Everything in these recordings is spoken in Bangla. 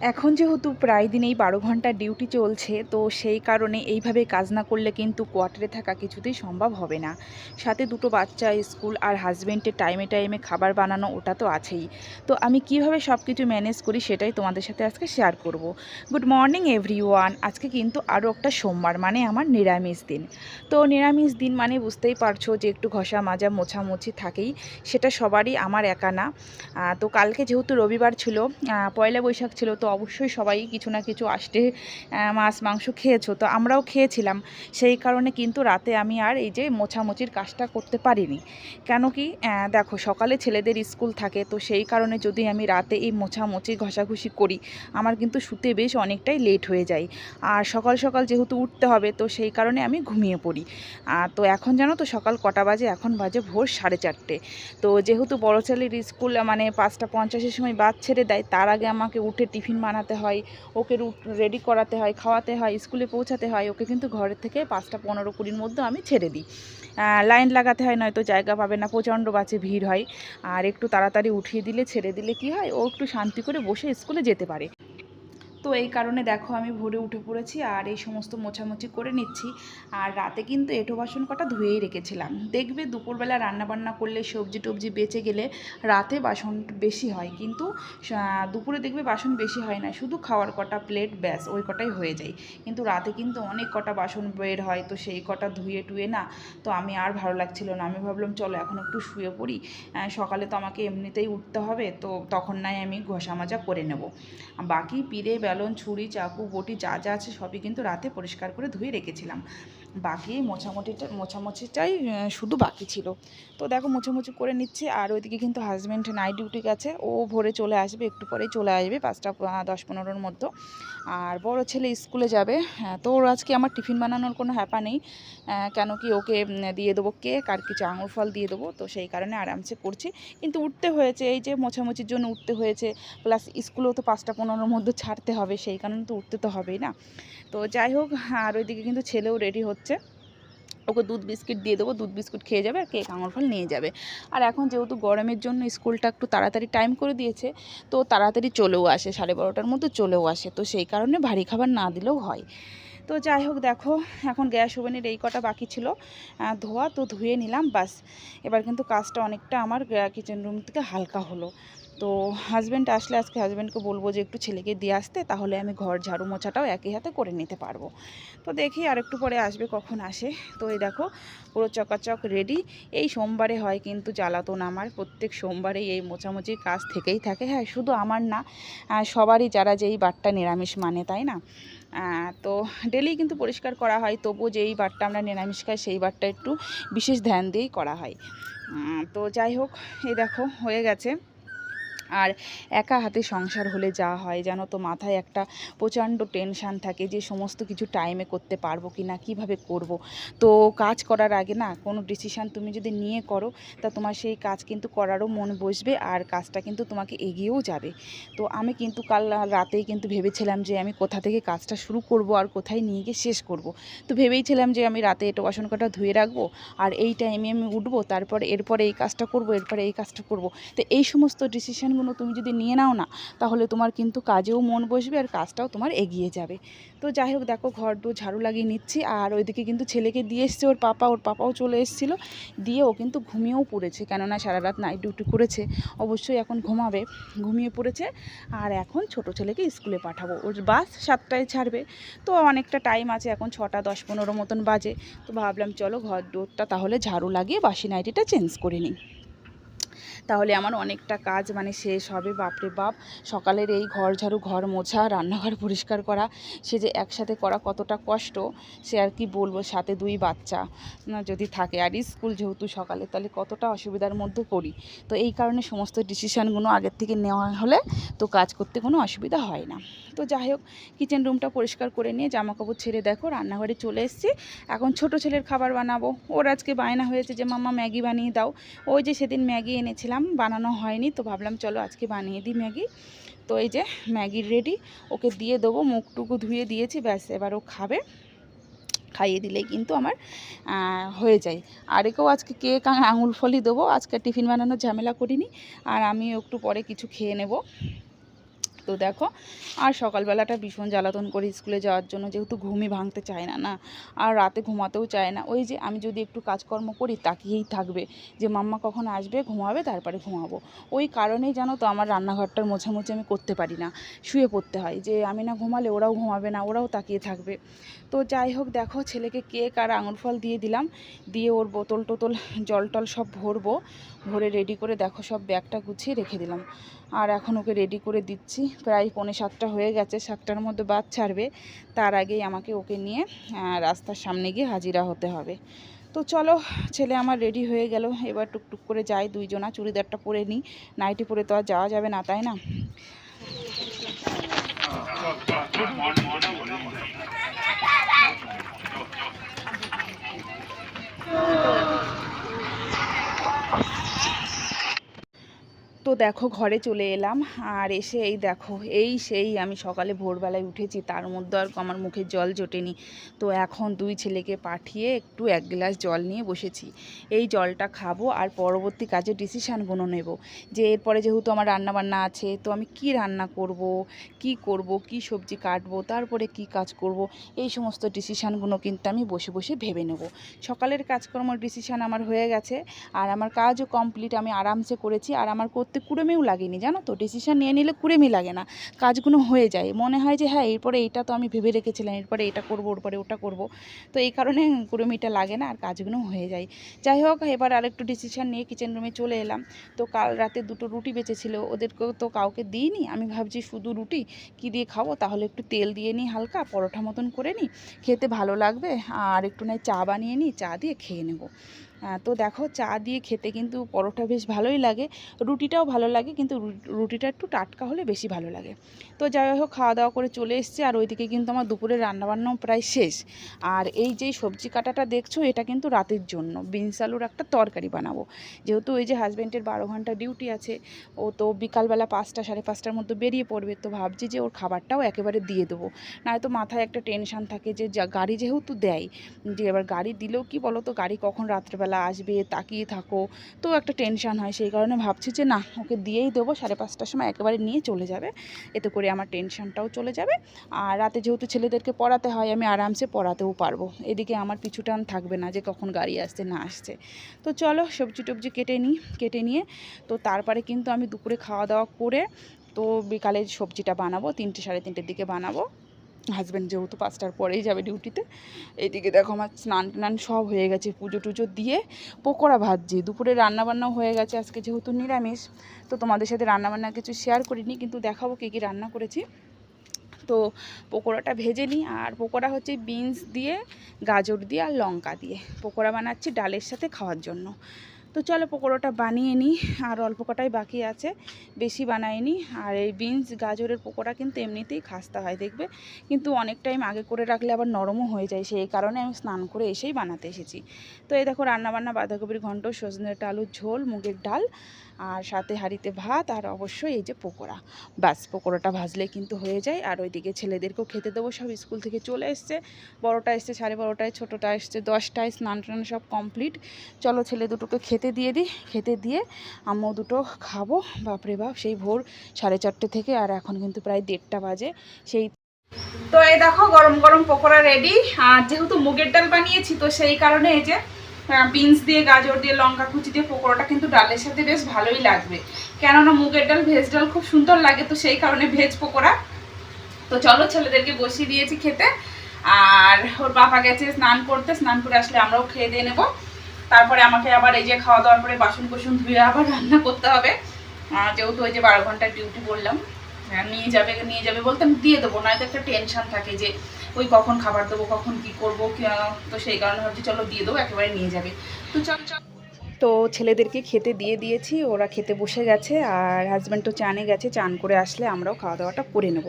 এখন যেহেতু প্রায় দিনেই বারো ঘণ্টা ডিউটি চলছে, তো সেই কারণে এইভাবে কাজ না করলে কিন্তু কোয়ার্টারে থাকা কিছুতেই সম্ভব হবে না। সাথে দুটো বাচ্চা, স্কুল আর হাজব্যান্ডের টাইমে টাইমে খাবার বানানো ওটা তো আছেই। তো আমি কীভাবে সব কিছু ম্যানেজ করি সেটাই তোমাদের সাথে আজকে শেয়ার করব। গুড মর্নিং এভরি আজকে কিন্তু আরও একটা সোমবার মানে আমার নিরামিষ দিন। তো নিরামিষ দিন মানে বুঝতেই পারছ যে একটু ঘষা মাজা মোছামুছি থাকেই, সেটা সবারই, আমার একা না। তো কালকে যেহেতু রবিবার ছিল পয়লা বৈশাখ ছিল, তো অবশ্যই সবাই কিছু না কিছু আসতে মাছ, মাংস খেয়েছো। তো আমরাও খেয়েছিলাম। সেই কারণে কিন্তু রাতে আমি আর এই যে মোছামুচির কাজটা করতে পারিনি। কেন কি দেখো সকালে ছেলেদের স্কুল থাকে, তো সেই কারণে যদি আমি রাতে এই মোছামুচি ঘষাঘষি করি, আমার কিন্তু শুতে বেশ অনেকটাই লেট হয়ে যায়। আর সকাল সকাল যেহেতু উঠতে হবে, তো সেই কারণে আমি ঘুমিয়ে পড়ি। তো এখন জানো তো সকাল কটা বাজে? এখন বাজে ভোর সাড়ে চারটে। তো যেহেতু বড় ছেলের স্কুল মানে পাঁচটা পঞ্চাশের সময় বাদ ছেড়ে দেয়, তার আগে আমাকে উঠে টিফিন বানাতে হয়, ওকে রুট রেডি করাতে হয়, খাওয়াতে হয় স্কুলে পৌঁছাতে হয়, ওকে কিন্তু ঘরের থেকে পাঁচটা পনেরো কুড়ির মধ্যে আমি ছেড়ে দিই। লাইন লাগাতে হয়, নয়তো জায়গা পাবে না, প্রচণ্ড বাচ্চা ভিড় হয়। আর একটু তাড়াতাড়ি উঠিয়ে দিলে, ছেড়ে দিলে কি হয়, ও একটু শান্তি করে বসে স্কুলে যেতে পারে। তো এই কারণে দেখো আমি ভোরে উঠে পড়েছি আর এই সমস্ত মোছামুছি করে নিচ্ছি। আর রাতে কিন্তু এঁটো বাসন কটা ধুয়েই রেখেছিলাম। দেখবে দুপুরবেলা রান্নাবান্না করলে সবজি টবজি বেঁচে গেলে রাতে বাসন বেশি হয়। কিন্তু দুপুরে দেখবে বাসন বেশি হয় না। শুধু খাওয়ার কটা প্লেট ব্যাস, ওই কটাই হয়ে যায়। কিন্তু রাতে কিন্তু অনেক কটা বাসন বের হয়, তো সেই কটা ধুয়ে টুয়ে না, তো আমি আর ভালো লাগছিল না। আমি ভাবলাম, চলো, এখন একটু শুয়ে পড়ি। সকালে তো আমাকে এমনিতেই উঠতে হবে, তো তখন নাই আমি ঘষা মাজা করে নেব। বাকি পিড়ে বেলন ছুরি চাকু বটি যা যা আছে সবই কিন্তু রাতে পরিষ্কার করে ধুয়ে রেখেছিলাম। বাকি মোছামুটিটা মোছামুছিটাই শুধু বাকি ছিল। তো দেখো মোছামুছি করে নিচ্ছে আর ওইদিকে কিন্তু হাজব্যান্ড নাইট ডিউটি গেছে। ও ভোরে চলে আসবে একটু পরেই চলে আসবে পাঁচটা দশ পনেরোর মধ্যে। আর বড় ছেলে স্কুলে যাবে। হ্যাঁ, তো ওর আজকে আমার টিফিন বানানোর কোনো হ্যাপা নেই। কেন কি ওকে দিয়ে দেবো কেক আর কিছু আঙুর ফল দিয়ে দেবো। তো সেই কারণে আরামসে করছি। কিন্তু উঠতে হয়েছে এই যে মোছামুছির জন্য উঠতে হয়েছে। প্লাস স্কুলেও তো পাঁচটা পনেরোর মধ্যে ছাড়তে হবে সেই কারণে তো উঠতে তো হবেই না। তো যাই হোক, আর ওইদিকে কিন্তু ছেলেও রেডি হচ্ছে। ওকে দুধ বিস্কিট দিয়ে দেবো, দুধ বিস্কুট খেয়ে যাবে আর কেক আঙুর ফল নিয়ে যাবে। আর এখন যেহেতু গরমের জন্য স্কুলটা একটু তাড়াতাড়ি টাইম করে দিয়েছে, তো তাড়াতাড়ি চলেও আসে, সাড়ে বারোটার মধ্যে চলেও আসে, তো সেই কারণে ভারী খাবার না দিলেও হয়। তো যাই হোক, দেখো, এখন গ্যাস ওভেনের এই কটা বাকি ছিল ধোয়া তো ধুয়ে নিলাম, বাস। এবার কিন্তু কাজটা অনেকটা আমার কিচেন রুম থেকে হালকা হলো। তো হাজব্যান্ড আসলে আজকে হাজব্যান্ডকে বলব যে একটু ছেলেকে দিয়ে আসতে, তাহলে আমি ঘর ঝাড়ু মোছাটাও একই হাতে করে নিতে পারব। তো দেখি আর একটু পরে আসবে কখন আসে। তো এই দেখো, পুরো চকাচক রেডি এই সোমবারে হয় কিন্তু জ্বালাতন আমার। প্রত্যেক সোমবারেই এই মোছামুছির কাজ থেকেই থাকে। হ্যাঁ শুধু আমার না সবারই যারা যেই বারটা নিরামিষ মানে তাই না? তো ডেলি কিন্তু পরিষ্কার করা হয়, তবুও যেই বারটা আমরা নিরামিষ খাই, সেই বারটা একটু বিশেষ ধ্যান দিয়েই করা হয়। তো যাই হোক, এই দেখো, হয়ে গেছে। আর একা হাতে সংসার হলে যা হয়, জানো তো মাথায় একটা প্রচণ্ড টেনশান থাকে যে সমস্ত কিছু টাইমে করতে পারব কি না কীভাবে করব? তো কাজ করার আগে না কোনো ডিসিশান তুমি যদি নিয়ে করো, তা তোমার সেই কাজ কিন্তু করারও মন বসবে আর কাজটা কিন্তু তোমাকে এগিয়েও যাবে। তো আমি কিন্তু কাল রাতেই কিন্তু ভেবেছিলাম যে আমি কোথা থেকে কাজটা শুরু করব আর কোথায় নিয়ে গিয়ে শেষ করব। তো ভেবেইছিলাম যে আমি রাতে এটো বাসন কটা ধুয়ে রাখব আর এই টাইমে আমি উঠবো, তারপর এরপরে এই কাজটা করব, এরপরে এই কাজটা করব। তো এই সমস্ত ডিসিশানগুলো তুমি যদি নিয়ে নাও না, তাহলে তোমার কিন্তু কাজেও মন বসবে আর কাজটাও তোমার এগিয়ে যাবে। তো যাই হোক, দেখো ঘর দু ঝাড়ু লাগিয়ে নিচ্ছি আর ওইদিকে কিন্তু ছেলেকে দিয়ে এসছে, ওর পাপা, ওর পাপাও চলে এসেছিল। দিয়ে ও কিন্তু ঘুমিয়েও পড়েছে, কেননা সারা রাত নাইট ডিউটি করেছে। অবশ্যই এখন ঘুমাবে, ঘুমিয়ে পড়েছে। আর এখন ছোট ছেলেকে স্কুলে পাঠাবো। ওর বাস সাতটায় ছাড়বে। তো অনেকটা টাইম আছে, এখন ছটা, দশ, পনেরো মতন বাজে। তো ভাবলাম, চলো ঘর ডোরটা তাহলে ঝাড়ু লাগিয়ে বাসি নাইটিটা চেঞ্জ করে নিই। তাহলে আমার অনেকটা কাজ মানে শেষ হবে, বাপরে বাপ। সকালের এই ঘর ঝাড়ু, ঘর মোছা, রান্নাঘর পরিষ্কার করা, সে যে একসাথে করা কতটা কষ্ট, সে আর কি বলব, সাথে দুই বাচ্চা যদি থাকে। আর স্কুল যেহেতু সকালে, তাহলে কতটা অসুবিধার মধ্যে পড়ি। তো এই কারণে সমস্ত ডিসিশানগুলো আগের থেকে নেওয়া হলে তো কাজ করতে কোনো অসুবিধা হয় না। তো যাই হোক কিচেন রুমটা পরিষ্কার করে নিয়ে জামা কাপড় ছেড়ে দেখো, রান্নাঘরে চলে এসেছি। এখন ছোট ছেলের খাবার বানাবো। ওর আজকে বায়না হয়েছে যে, মাম্মা, ম্যাগি বানিয়ে দাও। ওই যে সেদিন ম্যাগি এনেছিলাম। বানানো হয়নি, তো ভাবলাম চলো আজকে বানিয়ে দিই ম্যাগি। তো এই যে ম্যাগির রেডি ওকে দিয়ে দেবো, মুখটুকু ধুয়ে দিয়েছি, ব্যাস এবার ও খাবে। খাইয়ে দিলেই কিন্তু আমার হয়ে যায়। আর একেও আজকে কেক আর আঙুল ফলই দেবো, আজকে টিফিন বানানোর ঝামেলা করিনি, আর আমি একটু পরে কিছু খেয়ে নেব। তো দেখো, আর সকালবেলাটা ভীষণ জ্বালাতন করে স্কুলে যাওয়ার জন্য যেহেতু ঘুমই ভাঙতে চায় না না, আর রাতে ঘুমাতেও চায় না। ওই যে আমি যদি একটু কাজকর্ম করি তাকিয়েই থাকবে যে মাম্মা কখন আসবে, ঘুমাবে, তারপরে ঘুমাবো। ওই কারণেই জানো তো আমার রান্নাঘরটার মোছামুছি আমি করতে পারি না, শুয়ে পড়তে হয়। যে আমি না ঘুমালে ওরাও ঘুমাবে না, ওরাও তাকিয়ে থাকবে। তো যাই হোক দেখো, ছেলেকে কেক আর আঙুর ফল দিয়ে দিলাম। দিয়ে ওর বোতল টোতল, জল টল সব ভরবো, ভরে রেডি করে দেখো সব ব্যাগটা গুছিয়ে রেখে দিলাম। আর এখন ওকে রেডি করে দিচ্ছি। প্রায় পৌনে সাতটা হয়ে গেছে সাতটার মধ্যে বাদ ছাড়বে তার আগেই আমাকে ওকে নিয়ে রাস্তার সামনে গিয়ে হাজিরা হতে হবে তো চলো ছেলে আমার রেডি হয়ে গেল এবার টুকটুক করে যাই দুইজনা চুড়িদারটা পরে নিই নাইটি পরে তো আর যাওয়া যাবে না তাই না তো দেখো ঘরে চলে এলাম। আর এসে এই দেখো, এই সেই আমি সকালে ভোরবেলায় উঠেছি, তার মধ্যে আর আমার মুখে জল জোটেনি। তো এখন দুই ছেলেকে পাঠিয়ে একটু এক গ্লাস জল নিয়ে বসেছি। এই জলটা খাব আর পরবর্তী কাজে ডিসিশানগুলো নেব। যে এরপরে যেহেতু আমার রান্নাবান্না আছে, তো আমি কি রান্না করব, কি করব, কি সবজি কাটবো, তারপরে কি কাজ করব, এই সমস্ত ডিসিশানগুলো কিন্তু আমি বসে বসে ভেবে নেব। সকালের কাজকর্ম ডিসিশান আমার হয়ে গেছে। আর আমার কাজও কমপ্লিট আমি আরামসে করেছি। আর আমার করতে কুড়েমেও লাগেনি, জানো তো? ডিসিশান নিয়ে নিলে কুড়েমি লাগে না। কাজগুলো হয়ে যায়। মনে হয় যে হ্যাঁ এরপরে এইটা তো আমি ভেবে রেখেছিলাম, এরপরে এটা করব, ওরপরে ওটা করব। তো এই কারণে কুড়েমিটা লাগে না আর কাজগুলো হয়ে যায়। যাই হোক, এবার আরেকটু ডিসিশান নিয়ে কিচেন রুমে চলে এলাম। তো কাল রাতে দুটো রুটি বেঁচেছিল, ওদেরকেও তো কাউকে দিইনি। আমি ভাবছি শুধু রুটি, কি দিয়ে খাব? তাহলে একটু তেল দিয়ে নিই হালকা, পরোটা মতন করে নিই, খেতে ভালো লাগবে। আর একটু নয় চা বানিয়ে নিই, চা দিয়ে খেয়ে নেব। তো দেখো চা দিয়ে খেতে কিন্তু পরোটা বেশ ভালোই লাগে। রুটিটাও ভালো লাগে, কিন্তু রুটিটা একটু টাটকা হলে বেশি ভালো লাগে। তো যাই হোক, খাওয়া দাওয়া করে চলে এসছে, আর ওইদিকে কিন্তু আমার দুপুরের রান্নাবান্নাও প্রায় শেষ। আর এই যে সবজি কাটাটা দেখছ, এটা কিন্তু রাতের জন্য। বিনস আলুর একটা তরকারি বানাবো। যেহেতু ওই যে হাজব্যান্ডের বারো ঘণ্টা ডিউটি আছে, ও তো বিকালবেলা পাঁচটা, সাড়ে পাঁচটার মধ্যে বেরিয়ে পড়বে, তো ভাবছি যে ওর খাবারটাও একেবারে দিয়ে দেবো। নয়তো মাথায় একটা টেনশান থাকে যে, যা- গাড়ি যেহেতু দেয়, যে এবার গাড়ি দিলেও কি বলো তো গাড়ি কখন রাত্রেবেলা আসবে, তাকিয়ে থাকো। তো একটা টেনশন হয় সেই কারণে ভাবছি যে, না, ওকে দিয়েই দেবো, সাড়ে পাঁচটার সময় একেবারে নিয়ে চলে যাবে। এতে করে আমার টেনশনটাও চলে যাবে। আর রাতে যেহেতু ছেলেদেরকে পড়াতে হয়, আমি আরামসে পড়াতেও পারব। এদিকে আমার পিছু টান থাকবে না যে, কখন গাড়ি আসছে, না আসছে। তো চলো, সবজি টবজি কেটে নিই কেটে নিয়ে, তো তারপরে কিন্তু আমি দুপুরে খাওয়া দাওয়া করে, তো বিকালে সবজিটা বানাবো, তিনটে, সাড়ে তিনটের দিকে বানাবো। হাজব্যান্ড যেহেতু পাঁচটার পরেই যাবে ডিউটিতে এইদিকে দেখো আমার স্নান টান সব হয়ে গেছে, পুজো টুজো দিয়ে পকোড়া ভাজছি। দুপুরে রান্নাবান্নাও হয়ে গেছে, আজকে যেহেতু নিরামিষ, তো তোমাদের সাথে রান্নাবান্না কিছু শেয়ার করিনি, কিন্তু দেখাবো কী কী রান্না করেছি। তো পকোড়াটা ভেজে নিই, আর পকোড়া হচ্ছে বিনস দিয়ে, গাজর দিয়ে, আর লঙ্কা দিয়ে। পকোড়া বানাচ্ছি ডালের সাথে খাওয়ার জন্য। তো চলো পকোড়াটা বানিয়ে নিই, আর অল্প কটাই বাকি আছে, বেশি বানাইনি আর এই বিনস, গাজরের পকোড়া কিন্তু এমনিতেই খাস্তা হয়, দেখবে? কিন্তু অনেক টাইম আগে করে রাখলে আবার নরমও হয়ে যায়, সেই কারণে আমি স্নান করে এসেই বানাতে এসেছি। তো এই দেখো রান্নাবান্না, বাঁধাকপির ঘন্ট, সজনে ডাটা আলুর ঝোল, মুগের ডাল আর সাথে হাঁড়িতে ভাত আর অবশ্যই এই যে পকোড়া। ব্যাস, পকোড়াটা ভাজলে কিন্তু হয়ে যায়। আর ওইদিকে ছেলেদেরকেও খেতে দেবো, সব স্কুল থেকে চলে এসছে। বড়োটা এসছে সাড়ে বারোটায়, ছোটোটা এসছে দশটায়, স্নান টান সব কমপ্লিট। চলো ছেলে দুটোকে খেতে দিয়ে দিই। খেতে দিয়ে আমিও দুটো খাব। বাপরে বাপ, সেই ভোর সাড়ে চারটে থেকে আর এখন কিন্তু প্রায় দেড়টা বাজে। সেই তো এই দেখো, গরম গরম পকোড়া রেডি আর যেহেতু মুগের ডাল বানিয়েছি, তো সেই কারণে এই যে বিনস দিয়ে, গাজর দিয়ে, লঙ্কা কুচি দিয়ে, পকোড়াটা কিন্তু ডালের সাথে বেশ ভালোই লাগবে। কেননা মুগের ডাল, ভেজ ডাল খুব সুন্দর লাগে, তো সেই কারণে ভেজ পকোড়া। তো চলো, ছেলেদেরকে বসিয়ে দিয়েছি খেতে। আর ওর বাবা গেছে স্নান করতে, স্নান করে আসলে আমরাও খেয়ে দিয়ে নেব। তারপরে আমাকে আবার এই যে খাওয়া দাওয়ার পরে বাসন কোসন ধুয়ে আবার রান্না করতে হবে। যেহেতু ওই যে বারো ঘণ্টার ডিউটি বললাম। আহ, নিয়ে যাবে নিয়ে যাবে বলতে আমি দিয়ে দেবো নয়তো একটা টেনশান থাকে যে ওই কখন খাবার দেবো কখন কি করব তো সেই কারণে ভাবছি চলো দিয়ে দেবো একেবারে নিয়ে যাবে। তো চল চল। তো ছেলেদেরকে খেতে দিয়ে দিয়েছি ওরা খেতে বসে গেছে আর হাজব্যান্ড তো চানে গেছে চান করে আসলে আমরাও খাওয়া দাওয়াটা করে নেব।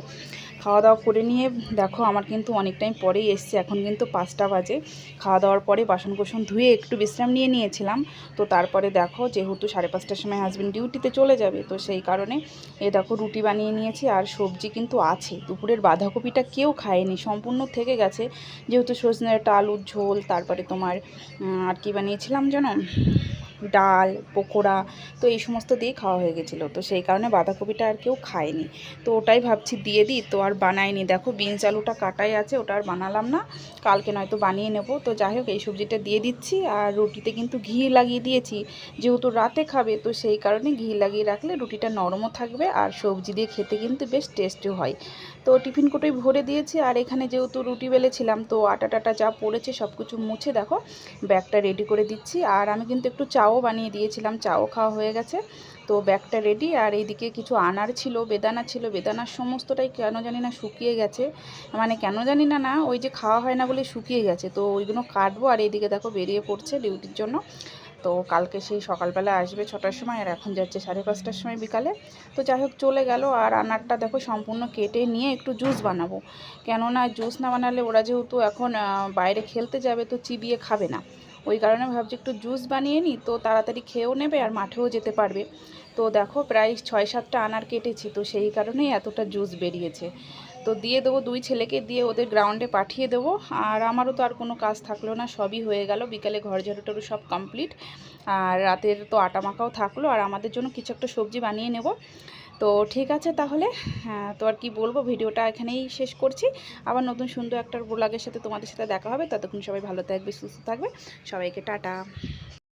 খাওয়া দাওয়া করে নিয়ে, দেখো আমার কিন্তু অনেক টাইম পরেই এসছে, এখন কিন্তু পাঁচটা বাজে। খাওয়া দাওয়ার পরে বাসন কোসন ধুয়ে একটু বিশ্রাম নিয়ে নিয়েছিলাম। তো তারপরে দেখো যেহেতু সাড়ে পাঁচটার সময় হাজব্যান্ড ডিউটিতে চলে যাবে, তো সেই কারণে এ দেখো রুটি বানিয়ে নিয়েছি আর সবজি কিন্তু আছে। দুপুরের বাঁধাকপিটা কেউ খায়নি, সম্পূর্ণ থেকে গেছে। যেহেতু সজনে ডাটা আলুর ঝোল, তারপরে তোমার আর কি বানিয়েছিলাম জানো? ডাল, পকোড়া, তো এই সমস্ত দিয়ে খাওয়া হয়ে গেছিল। তো সেই কারণে বাঁধাকপিটা আর কেউ খায়নি। তো ওটাই ভাবছি দিয়ে দিই, তো আর বানাইনি। দেখো বিনস আলুটা কাটাই আছে, ওটা আর বানালাম না। কালকে নয়তো বানিয়ে নেব। তো যাই হোক, এই সবজিটা দিয়ে দিচ্ছি। আর রুটিতে কিন্তু ঘি লাগিয়ে দিয়েছি। যেহেতু রাতে খাবে, তো সেই কারণে ঘি লাগিয়ে রাখলে রুটিটা নরমও থাকবে আর সবজি দিয়ে খেতে কিন্তু বেশ টেস্টিও হয়। তো টিফিন কোটোই ভরে দিয়েছি আর এখানে যেহেতু রুটি বেলেছিলাম তো আটা টাটা যা পড়েছে সব কিছু মুছে দেখো, ব্যাগটা রেডি করে দিচ্ছি। আর আমি কিন্তু একটু চাও বানিয়ে দিয়েছিলাম, চাও খাওয়া হয়ে গেছে। তো ব্যাগটা রেডি আর এইদিকে কিছু আনার ছিল, বেদানা ছিল, বেদানার সমস্তটাই কেন জানি না শুকিয়ে গেছে। মানে কেন জানি না না, ওই যে খাওয়া হয় না বলে শুকিয়ে গেছে। তো ওইগুলো কাটবো আর এইদিকে দেখো বেরিয়ে পড়ছে ডিউটির জন্য। তো কালকে সেই সকালবেলা আসবে ছটার সময় আর এখন যাচ্ছে সাড়ে পাঁচটার সময় বিকালে। তো যাই হোক, চলে গেল আর আনারটা দেখো সম্পূর্ণ কেটে নিয়ে একটু জুস বানাবো। কেননা জুস না বানালে ওরা যেহেতু এখন বাইরে খেলতে যাবে তো চিবিয়ে খাবে না। ওই কারণে ভাবছি একটু জুস বানিয়ে নিই, তো তাড়াতাড়ি খেয়েও নেবে আর মাঠেও যেতে পারবে। তো দেখো প্রায় ছয় সাতটা আনার কেটেছি, তো সেই কারণেই এতটা জুস বেরিয়েছে। তো দিয়ে দেবো দুই ছেলেকে দিয়ে ওদের গ্রাউন্ডে পাঠিয়ে দেবো। আর আমারও তো আর কোনো কাজ থাকল না, সবই হয়ে গেল। বিকালে ঘর ঝাড়ু টাড়ু সব কমপ্লিট আর রাতের তো আটা মাখাও থাকল। আর আমাদের জন্য কিছু একটা সবজি বানিয়ে নেব। তো ঠিক আছে তাহলে। হ্যাঁ তো আর কি বলব, ভিডিওটা এখানেই শেষ করছি। আবার নতুন সুন্দর একটা ব্লগের সাথে তোমাদের সাথে দেখা হবে। ততক্ষণ সবাই ভালো থাকবে, সুস্থ থাকবে। সবাইকে টাটা।